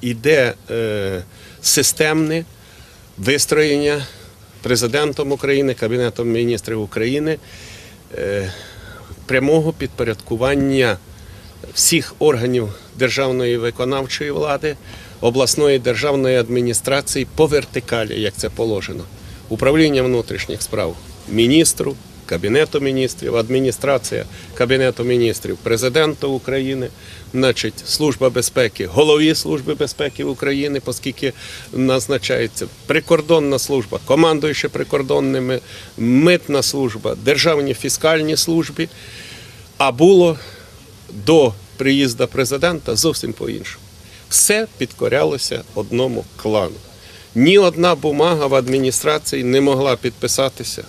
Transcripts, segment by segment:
йде е, системне вистроєння президентом України, Кабінетом міністрів України е, прямого підпорядкування всіх органів державної виконавчої влади, обласної державної адміністрації по вертикалі, як це положено. Управління внутрішніх справ міністру, Кабінету міністрів, адміністрація Кабінету міністрів, президента України, значить, Служба безпеки, голові Служби безпеки України, оскільки назначається прикордонна служба, командуючи прикордонними, митна служба, державні фіскальні служби. А було до приїзду президента зовсім по-іншому. Все підкорялося одному клану. Ні одна бумага в адміністрації не могла підписатися.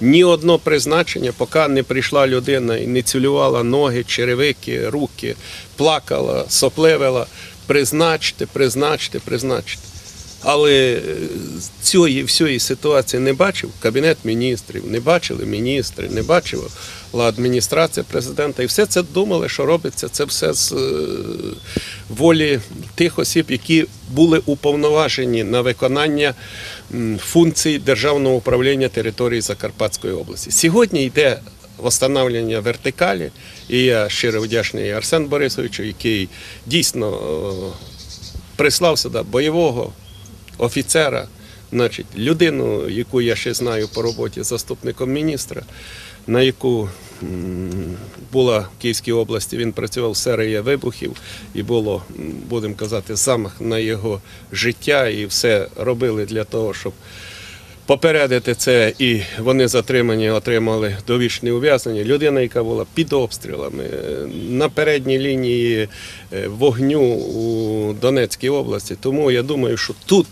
Ні одно призначення, поки не прийшла людина і не цілювала ноги, черевики, руки, плакала, сопливила. Призначте, призначте, призначте. Але е, цієї всієї ситуації не бачив Кабінет міністрів, не бачили міністри, не бачила адміністрація президента. І все це думали, що робиться це все з е, волі тих осіб, які були уповноважені на виконання функцій державного управління території Закарпатської області. Сьогодні йде встановлення вертикалі, і я щиро вдячний Арсен Борисовичу, який дійсно е, прислав сюди бойового офіцера, значить, людину, яку я ще знаю по роботі заступником міністра, на яку була в Київській області, він працював серія вибухів, і було, будемо казати, замах на його життя, і все робили для того, щоб. Попередити це, і вони затримані, отримали довічне ув'язнення. Людина, яка була під обстрілами е, на передній лінії е, вогню у Донецькій області. Тому я думаю, що тут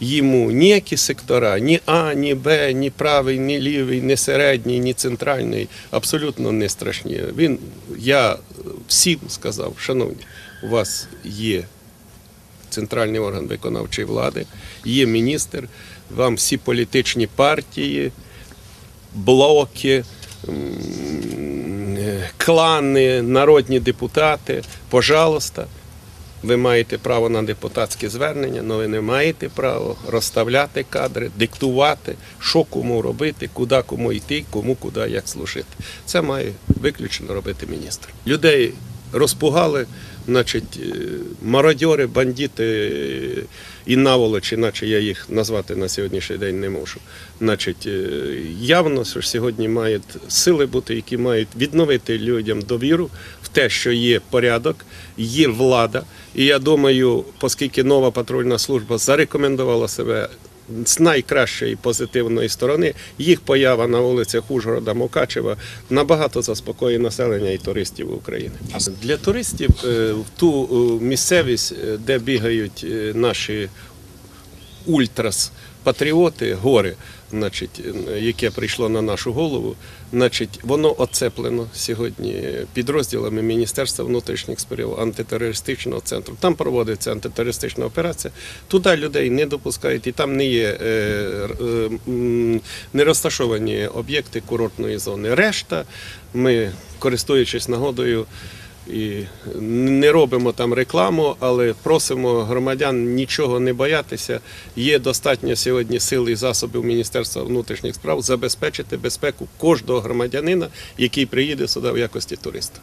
йому ніякі сектора, ні А, ні Б, ні правий, ні лівий, ні середній, ні центральний абсолютно не страшні. Він, я всім сказав, шановні, у вас є центральний орган виконавчої влади, є міністр, вам всі політичні партії, блоки, е, клани, народні депутати, пожалуйста. Ви маєте право на депутатське звернення, але ви не маєте права розставляти кадри, диктувати, що кому робити, куди кому йти, кому куди як служити. Це має виключно робити міністр. Людей розпугали, значить, е, мародьори, бандити е, і наволочі, наче я їх назвати на сьогоднішній день не можу. Значить, е, явно, що сьогодні мають сили бути, які мають відновити людям довіру в те, що є порядок, є влада. І я думаю, оскільки нова патрульна служба зарекомендувала себе з найкращої позитивної сторони, їх поява на вулицях Ужгорода, Мукачева набагато заспокоює населення і туристів України. Для туристів е, в ту місцевість, е, де бігають е, наші ультрас. Патріоти, гори, значить, яке прийшло на нашу голову, значить, воно оцеплено сьогодні підрозділами Міністерства внутрішніх справ антитерористичного центру. Там проводиться антитерористична операція. Туди людей не допускають, і там не є е, е, не розташовані об'єкти курортної зони. Решта ми, користуючись нагодою. І не робимо там рекламу, але просимо громадян нічого не боятися. Є достатньо сьогодні сил і засобів Міністерства внутрішніх справ забезпечити безпеку кожного громадянина, який приїде сюди в якості туриста.